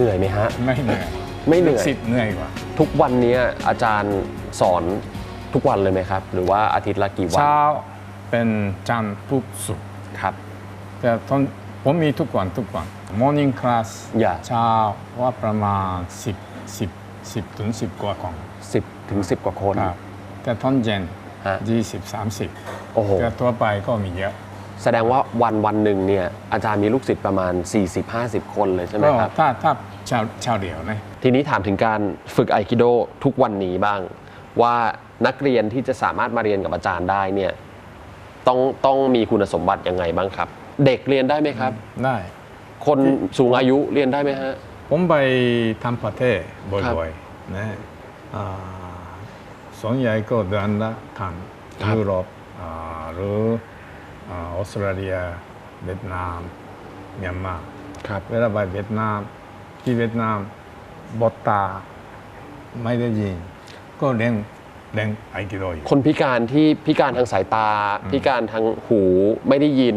นื่อยไหมฮะ ไม่เหนื่อยไม่เหนื่อยสิทธิ์เหนื่อยกว่า ทุกวันนี้อาจารย์สอนทุกวันเลยไหมครับ หรือว่าอาทิตย์ละกี่วันเช้าเป็นจันทร์พุธศุกร์ครับ แต่ตอนผมมีทุกวันทุกวัน morning class อย่า เช้าว่าประมาณ 10 10 10ถึง10 กว่าคน10ถึง10 กว่าคน ครับแต่ตอนเย็นฮะ 20 30 โอ้โห แต่ตัวไปก็มีเยอะ แสดงว่าวันวันหนึ่งเนี่ยอาจารย์มีลูกศิษย์ประมาณ 40-50 คนเลยใช่ไหมก็ครับ ถ้าถ้าชาวชาวเดียวนะ ทีนี้ถามถึงการฝึกไอคิโดทุกวันนี้บ้าง ว่านักเรียนที่จะสามารถมาเรียนกับอาจารย์ได้เนี่ยต้องต้องมีคุณสมบัติยังไงบ้างครับ เด็กเรียนได้ไหมครับ ได้ คนสูงอายุเรียนได้ไหมฮะ ผมไปทำประเทศครับบ่อยๆนะอ่าส่วนใหญ่ก็เดือนละครั้งครับ ยุโรปอ่าหรือ อ่าออสเตรเลีย เวียดนามเมียนมาครับเวลาไปเวียดนามที่เวียดนามบอตตาไม่ได้ยิน ก็เรียนเรียนไอกิโดอยู่คนพิการที่พิการทางสายตา พิการทางหูไม่ได้ยิน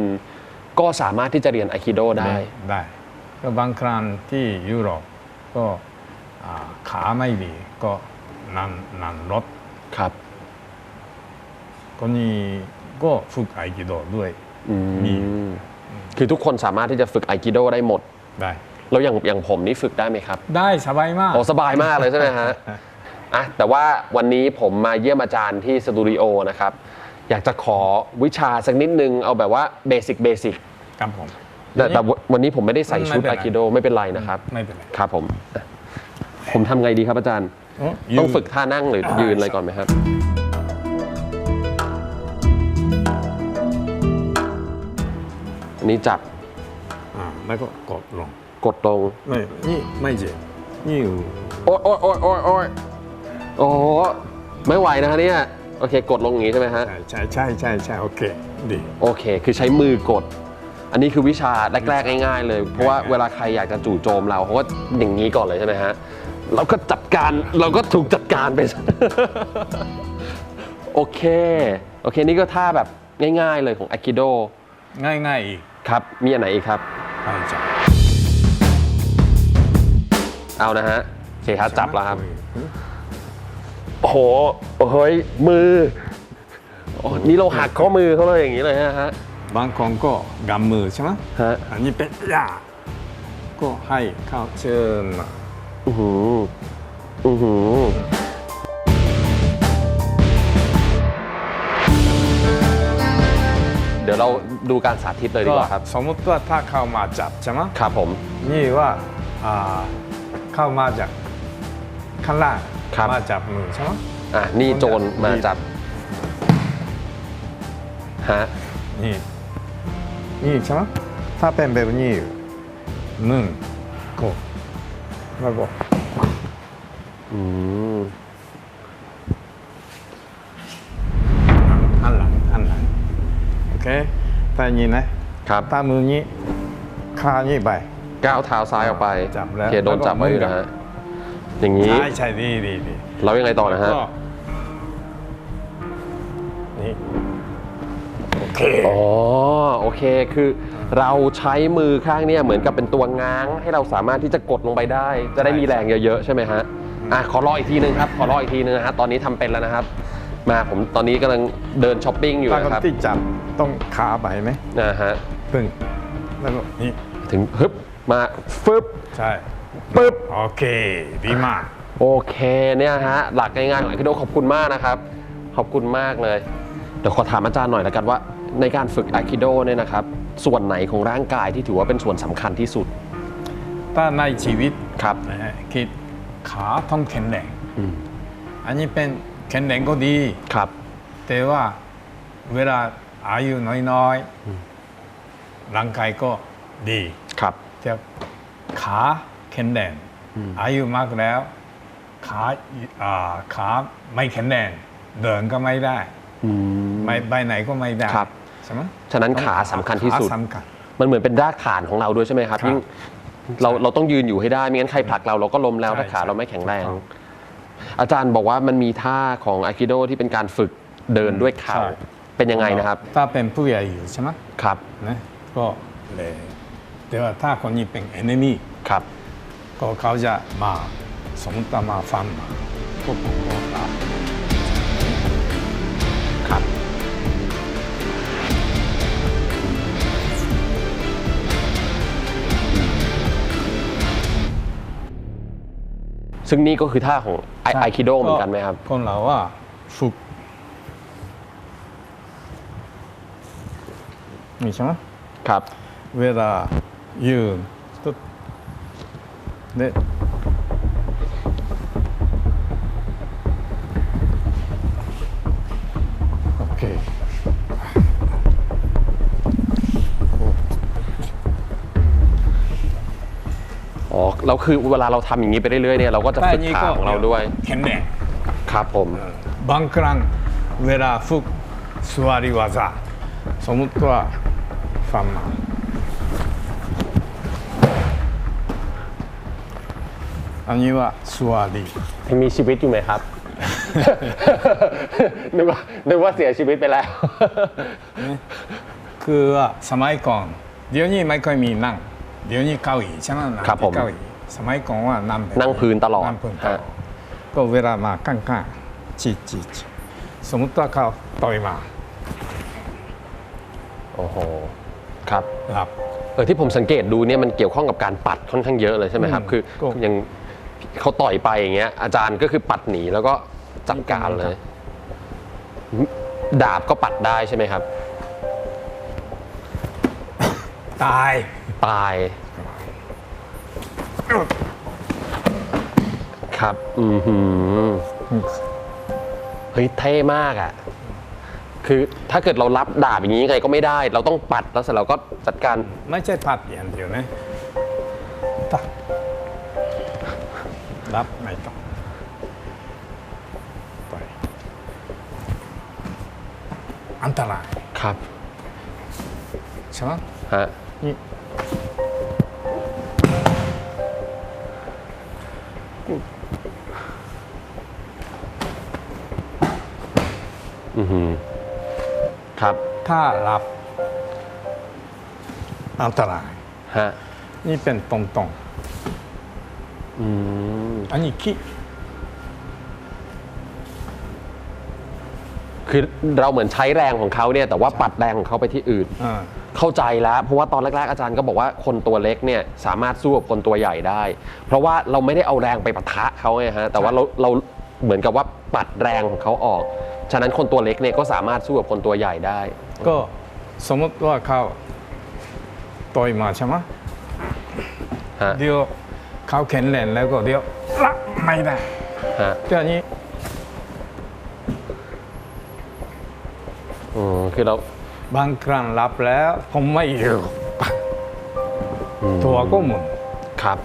ก็สามารถที่จะเรียนไอคิโดได้ได้ก็บางครั้งที่ยุโรปก็อ่าขาไม่ดีก็นั่งนั่งรถครับคนนี้ ก็ฝึกไอกิโดด้วยอืมมีคือทุกคนสามารถที่จะฝึกไอคิโดได้หมดได้แล้วอย่างอย่างผมนี่ฝึกได้ไหมครับ ได้สบายมากโอ้สบายมากเลยใช่ไหมฮะอะแต่ว่าวันนี้ผมมาเยี่ยมอาจารย์ที่สตูดิโอนะครับ อยากจะขอวิชาสักนิดนึงเอาแบบว่าเบสิกเบสิกครับผมแต่แต่วันนี้ผมไม่ได้ใส่ชุดไม่เป็นไอไรคิโดไม่เป็นไรนะครับ ไม่เป็นไรครับผม ผมทำไงดีครับอาจารย์ยืนต้องฝึกท่านั่งหรือยืนอะไรก่อนไหมครับ นนี้จับอ่าแล้วก็กดลงกดตรงไม่นี่ไม่เจ็บนี่อยู่โอ๊ยโอ๊ยโอ๊ยโอ๊ยโอ๊ยโอ้โหไม่ไหวนะฮะเนี่ยโอเคกดลงอย่างนี้ใช่ไหมฮะใช่ใช่ใช่ใช่โอเคดีโอเค คือใช้มือกด อันนี้คือวิชาแรกๆง่ายๆเลย เพราะว่าเวลาใครอยากจะจู่โจมเราเขาก็อย่างนี้ก่อนเลยใช่ไหมฮะเราก็จัดการเราก็ถูกจัดการไปโอเค โอเค นี่ก็ท่าแบบง่ายๆเลยของอากิโด ง่ายง่ายๆอีก ครับ มีอันไหนอีกครับ ไปจับเอานะฮะโอเคครับจับแล้วครับ โอ้โหเฮ้ยมือโอ้นี่เราหักข้อมือเขาเลยอย่างนี้เลยฮะฮะบางคนก็กำมือใช่ไหมฮะอันนี้เป็นยาก็ให้เข้าเชิญมาอือหืออือหือ เดี๋ยวเราดูการสาธิตเลยดีกว่าครับ สมมติว่าถ้าเข้ามาจับใช่ไหมครับผม นี่ว่าอ่าเข้ามาจากข้างล่างครับมาจับมือใช่ไหมอะนี่โจรมาจับฮะนี่นี่ใช่ไหมถ้าเป็นแบบนี้หนึ่งกดแล้วก็อืม ถ้าอย่างนี้นะครับถ้ามือนี้ข้างนี้ไป ก้าวเท้าซ้ายออกไปจับแล้วโอเคโดนจับไว้อยู่แล้วนะก็ฮะอย่างนี้ใช่ใช่ดีดีดีแล้วยังไงต่อนะฮะ ก็นี่โอเค อ๋อโอเคคือเราใช้มือข้างเนี่ยเหมือนกับเป็นตัวง้าง ให้เราสามารถที่จะกดลงไปได้ จะได้มีแรงเยอะๆใช่ไหมฮะอะขอรออีกทีนึงครับ ขอรออีกทีนึงนะฮะตอนนี้ทำเป็นแล้วนะครับ มาผมตอนนี้กำลังเดินช้อปปิ้งอยู่ถ้าคนนะครับที่จับต้องขาไปไหมนะฮะพึ่งแล้วก็นี่ถึงฮึบมาฟึบใช่ปึ๊บโอเคดีมาก โอเคเนี่ยฮะหลักง่ายๆของไอคิโดขอบคุณมากนะครับ ขอบคุณมากเลยเดี๋ยวขอถามอาจารย์หน่อยแล้วกันว่า ในการฝึกไอคิโดเนี่ยนะครับ ส่วนไหนของร่างกายที่ถือว่าเป็นส่วนสำคัญที่สุด ถ้าในชีวิตครับนะฮะคิดขาต้องแข็งแรงอืม อันนี้เป็น แข็งแรงก็ดี ครับ แต่ว่าเวลาอายุน้อยๆร่างกายก็ดีครับแต่ขาแข็งแรงอายุมากแล้ว ขาอ่าขาไม่แข็งแรงเดินก็ไม่ได้อืม ไม่ไปไหนก็ไม่ได้ครับ ใช่ไหมฉะนั้นขาสำคัญที่สุด ขาสำคัญ มันเหมือนเป็นรากฐานของเราด้วยใช่ไหมครับครับยิ่งเราเราต้องยืนอยู่ให้ได้ไม่งั้นใครผลักเราเราก็ล้มแล้วใช่ถ้าขาใช่เราไม่แข็งแรง ถูกต้อง อาจารย์บอกว่ามันมีท่าของไอคิโดที่เป็นการฝึกเดินด้วยเข่าใช่ เป็นยังไงนะครับถ้าเป็นผู้ใหญ่อยู่ใช่ไหมครับนะก็เลยแต่ว่าถ้าคนนี้เป็น enemy ครับกก็เขาจะมาสมมติว่ามาฟังมาก็ผมก็รับค ซึ่งนี่ก็คือท่าของไอไอคิโดเหมือนกันไหมครับ คนเราว่าฝึกนี่ใช่ไหมครับ เวลายืนตุ๊บเนี่ย อ๋อแล้วคือเวลาเราทำอย่างนี้ไปเรื่อยๆเนี่ยเราก็จะฝึกขาของเราด้วยแข็งแรงครับผม บางครั้งเวลาฝึกสวาริวาซาสมมติว่าฟังมาอันนี้ว่าสวาริยังมีชีวิตอยู่ไหมครับ นึกว่านึกว่าเสียชีวิตไปแล้ว คือว่าสมัยก่อน เดี๋ยวนี้ไม่ค่อยมีนั่ง เดี๋ยวนี้เก้าอี้ใช่ไหมนั่งครับผมที่เก้าอี้ สมัยก่อนว่านั่งแบบนั่งพื้นตลอดนั่งพื้นตลอดฮะก็เวลามาข้างๆจีจีจีสมมติว่าเขาต่อยมาโอ้โหครับหลับเออที่ผมสังเกตดูเนี่ยมันเกี่ยวข้องกับการปัดค่อนข้างเยอะเลยใช่ไหมครับอืมคือก็อย่างเขาต่อยไปอย่างเงี้ยอาจารย์ก็คือปัดหนีแล้วก็จัดการเลย ดาบก็ปัดได้ใช่ไหมครับ ตายตาย ครับ อือหือเฮ้ยเท่มากอะ คือถ้าเกิดเรารับดาบอย่างนี้ยังไงก็ไม่ได้ เราต้องปัดแล้วเสร็จเราก็จัดการ ไม่ใช่พัดอย่างเดียวนะตัดรับไม่ต้องต่อยอันตรายครับ ใช่ไหมฮะ นี่ ครับถ้ารับอันตราย ฮะนี่เป็นตรงตรงอืมๆอันนี้ขี้คือเราเหมือนใช้แรงของเขาเนี่ย แต่ว่าปัดแรงของเขาไปที่อื่น อ่า เข้าใจแล้ว เพราะว่าตอนแรกๆอาจารย์ก็บอกว่าคนตัวเล็กเนี่ยสามารถสู้กับคนตัวใหญ่ได้ เพราะว่าเราไม่ได้เอาแรงไปปะทะเขาไงฮะแต่ว่าเราเราเหมือนกับว่าปัดแรงของเขาออก ฉะนั้นคนตัวเล็กเนี่ยก็สามารถสู้กับคนตัวใหญ่ได้ ก็สมมติว่าเขาต่อยมาใช่ไหมฮะเดี๋ยวเขาแข็งแรงแล้วก็เดี๋ยวรับไม่ได้ฮะ แต่อันนี้อืมคือเราบางครั้งรับแล้วผมไม่อยู่ตัวก็หมุน ครับ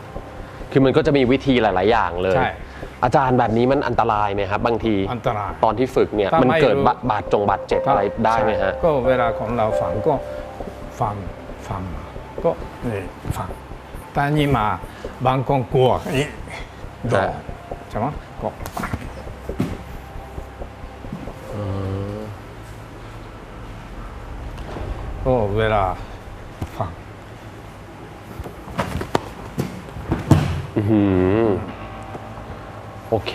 คือมันก็จะมีวิธีหลาย ๆ อย่างเลย ใช่ อาจารย์แบบนี้มันอันตรายไหมครับบางทีอันตรายตอนที่ฝึกเนี่ยถ้ามันไม่เกิดรู้ บาบาดจงบาดเจ็บอะไรได้ไหมฮะใช่ก็เวลาของเราฟังก็ฟังฟังมาก็นี่ฟังแต่อันนี่มาบางคนกลัวนี่โดนฮะ ใช่ไหมก็ก็เวลาฟัง อื้อหือ โอเค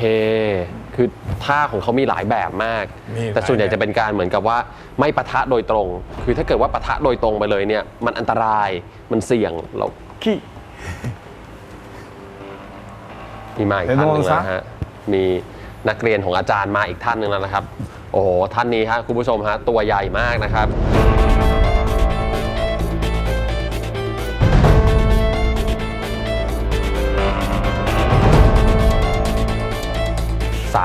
คือท่าของเขามีหลายแบบมาก มีแต่ส่วนใหญ่หลายแบบจะเป็นการเหมือนกับว่าไม่ปะทะโดยตรง คือถ้าเกิดว่าปะทะโดยตรงไปเลยเนี่ย มันอันตราย มันเสี่ยง เราขี้มีมาอีกเป็นท่านหนึ่งโดนแล้วซะฮะ มีนักเรียนของอาจารย์มาอีกท่านหนึ่งแล้วนะครับ โอ้โห ท่านนี้ฮะคุณผู้ชมฮะ ตัวใหญ่มากนะครับ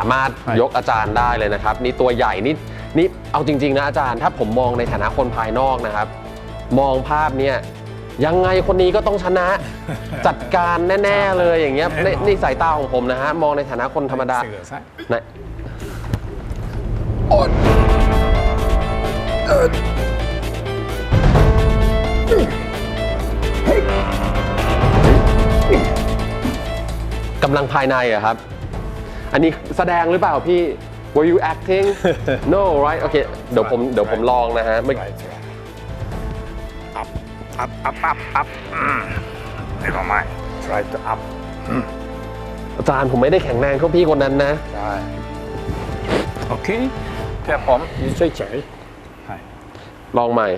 ามารถยกอาจารย์ได้เลยนะครับ นี่ตัวใหญ่นี่นี่เอาจริง ๆ นะอาจารย์ ถ้าผมมองในฐานะคนภายนอกนะครับ มองภาพเนี่ยยังไงคนนี้ก็ต้องชนะ จัดการแน่ ๆ เลยอย่างเงี้ยในในสายตาของผมนะฮะมองในฐานะคนธรรมดานะอดกำลังภายในอะครับ อันนี้แสดงหรือเปล่าพี่ were you acting no right โอเคเดี๋ยวผมเดี๋ยวผมลองนะฮะเมื่อ right right up up up up up อืม never mind try to up อาจารย์ผมไม่ได้แข็งแรงเท่าพี่คนนั้นนะใช่โอเคแต่ผมยืนเฉยๆใช่ลองใหม่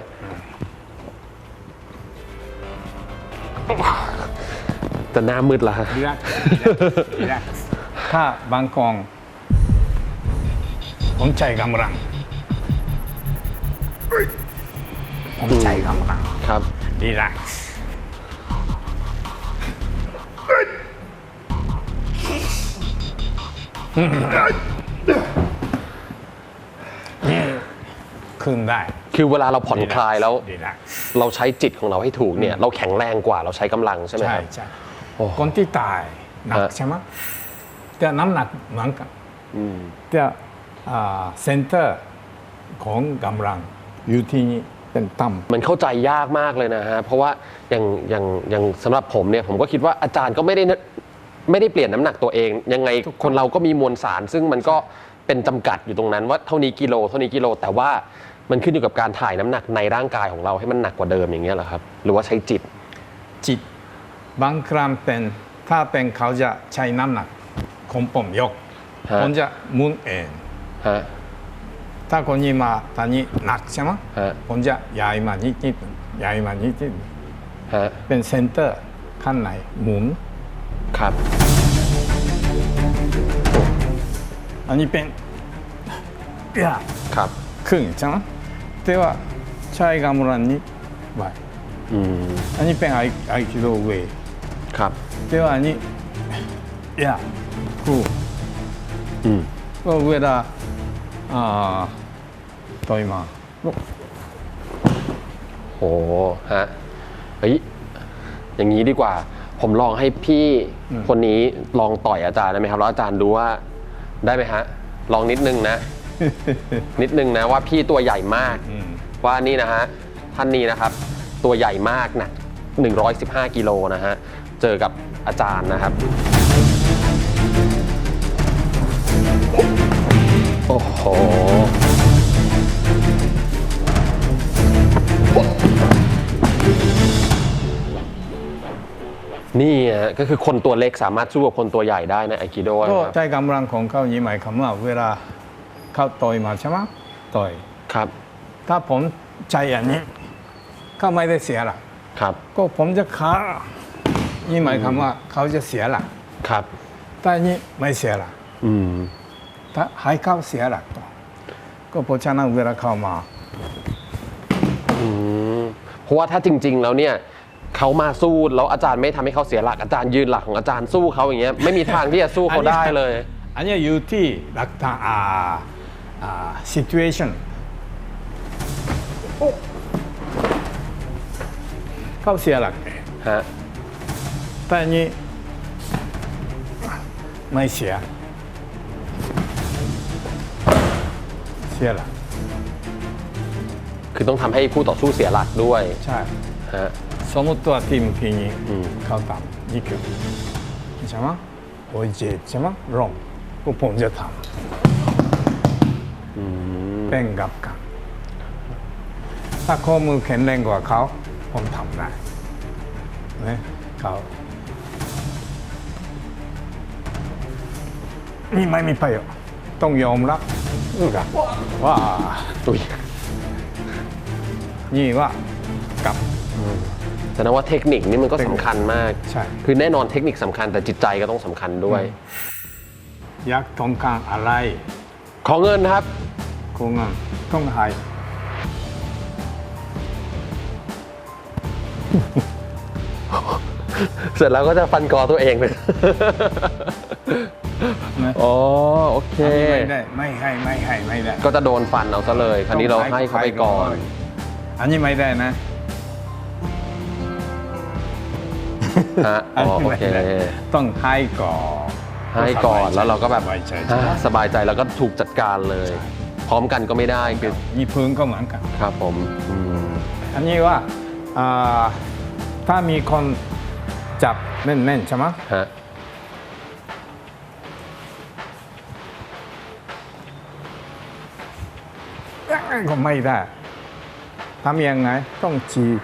จะหน้ามืดละฮะ รีแลกซ์รีแลกซ์ ถ้าบางกอง ผมใจกำลัง ผมใจกำลังครับรีแลกซ์นี่ขึ้นได้ คือเวลาเราผ่อนคลายแล้วรีแลกซ์เราใช้จิตของเราให้ถูกเนี่ย เราแข็งแรงกว่าเราใช้กำลังใช่ไหมใช่ครับ ใช่โอ้ คนที่ตายหนักฮะใช่ไหม แต่น้ำหนักเหมือนกันอืมแต่อ่าเซนเตอร์ของกำลังอยู่ที่นี่เป็นต่ำมันเข้าใจยากมากเลยนะฮะ เพราะว่าอย่างอย่างอย่างสำหรับผมเนี่ยผมก็คิดว่าอาจารย์ก็ไม่ได้นะไม่ได้เปลี่ยนน้ำหนักตัวเอง ยังไงคนเราก็มีมวลสาร ซึ่งมันก็เป็นจำกัดอยู่ตรงนั้นว่าเท่านี้กิโลเท่านี้กิโล แต่ว่ามันขึ้นอยู่กับการถ่ายน้ำหนักในร่างกายของเราให้มันหนักกว่าเดิมอย่างเงี้ยเหรอครับ หรือว่าใช้จิตจิตบางครั้งเป็นถ้าเป็นเขาจะใช้น้ำหนัก ของผมยกฮะผมจะมุนเอ็นถ้าคนนี้มาตอนนี้หนักใช่ไหมฮะจะย้ายมานิดนิดๆย้ายมานิดนิดเป็นเซนเตอร์ข้างในหมุน ครับ อันนี้เป็นเครับ ครึ่งใช่ไหมแต่ว่าใช้กำลังนี้ไวอันนี้เป็นไอไอคิโดเวย์ครับ แต่ว่าอันนี้เอื้ ออืมก็เวลาอ่าต่อยมาโหฮะเฮ้ยอย่างนี้ดีกว่า ผมลองให้พี่คนนี้ลองต่อยอาจารย์ได้ไหมครับ แล้วอาจารย์ดูว่าได้ไหมฮะ ลองนิดนึงนะ นิดนึงนะว่าพี่ตัวใหญ่มากอืมว่านี่นะฮะ ท่านนี้นะครับ ตัวใหญ่มากหนัก115กิโลนะฮะ เจอกับอาจารย์นะครับ โอ้โห นี่ฮะก็คือคนตัวเล็กสามารถสู้กับคนตัวใหญ่ได้นะไอคิโดก็นะครับใช้กำลังของเขานี้หมายความว่าเวลาเขาต่อยมาใช่ไหมต่อย ครับ ถ้าผมใจอย่างนี้เขาไม่ได้เสียหลักครับ ก็ผมจะขานี่หมายความว่าเขาจะเสียหลักครับ แต่อันนี้ไม่เสียหลักอืมถ้า ให้เขาเสียหลักต่อก็เพราะฉะนั้นเวลาเข้ามาอืมเพราะว่าถ้าจริง ๆ แล้วเนี่ยเขามาสู้แล้วอาจารย์ไม่ทำให้เขาเสียหลักอาจารย์ยืนหลักของอาจารย์สู้เขาอย่างเงี้ยไม่มีทางที่จะสู้เขาได้เลย อันนี้อยู่ที่หลักฐานอ่าอ่า situation โอ้เขาเสียหลักเองฮะแต่อันนี้ไม่เสีย สียหลักคือต้องทำให้คู่ต่อสู้เสียหลักด้วยใช่ฮะ สมมติตัวทีมพีนี้อืม เขาทำนี่คือใช่ไหมโอเจใช่ไหมลงก็ผมจะทอืมำเป็นกับกันถ้าข้อมือแข็งแรงกว่าเขา ผมทำได้เนี่ยเขานี่ไม่มีประโยชน์ ต้องยอมรับกับว่าอุ้ยนี่ว่ากับแสดงว่าเทคนิคนี่มันก็สำคัญมากใช่คือแน่นอนเทคนิคสำคัญแต่จิตใจก็ต้องสำคัญด้วยอยากต้องการอะไร ขอเงินครับคงต้องให้เสร็จแล้วก็จะฟันกอตัวเองเลย นะอ๋อโอเค ไม่ได้ไม่ให้ไม่ให้ไม่ได้ก็จะโดนฟันเอาซะเลย คราวนี้เราให้เขาไปก่อน อันนี้ไม่ได้นะฮะอ๋อโอเคไม่ได้ต้องให้ก่อนให้ก่อนแล้วเราก็แบบสบายใจอ่าสบายใจแล้วก็ถูกจัดการเลย พร้อมกันก็ไม่ได้คือนี่พื้นก็เหมือนกันครับผมอืมอันนี้ว่าอ่าถ้ามีคนจับแน่นๆใช่ไหม ก็ไม่ได้ทำยังไงต้องจีบ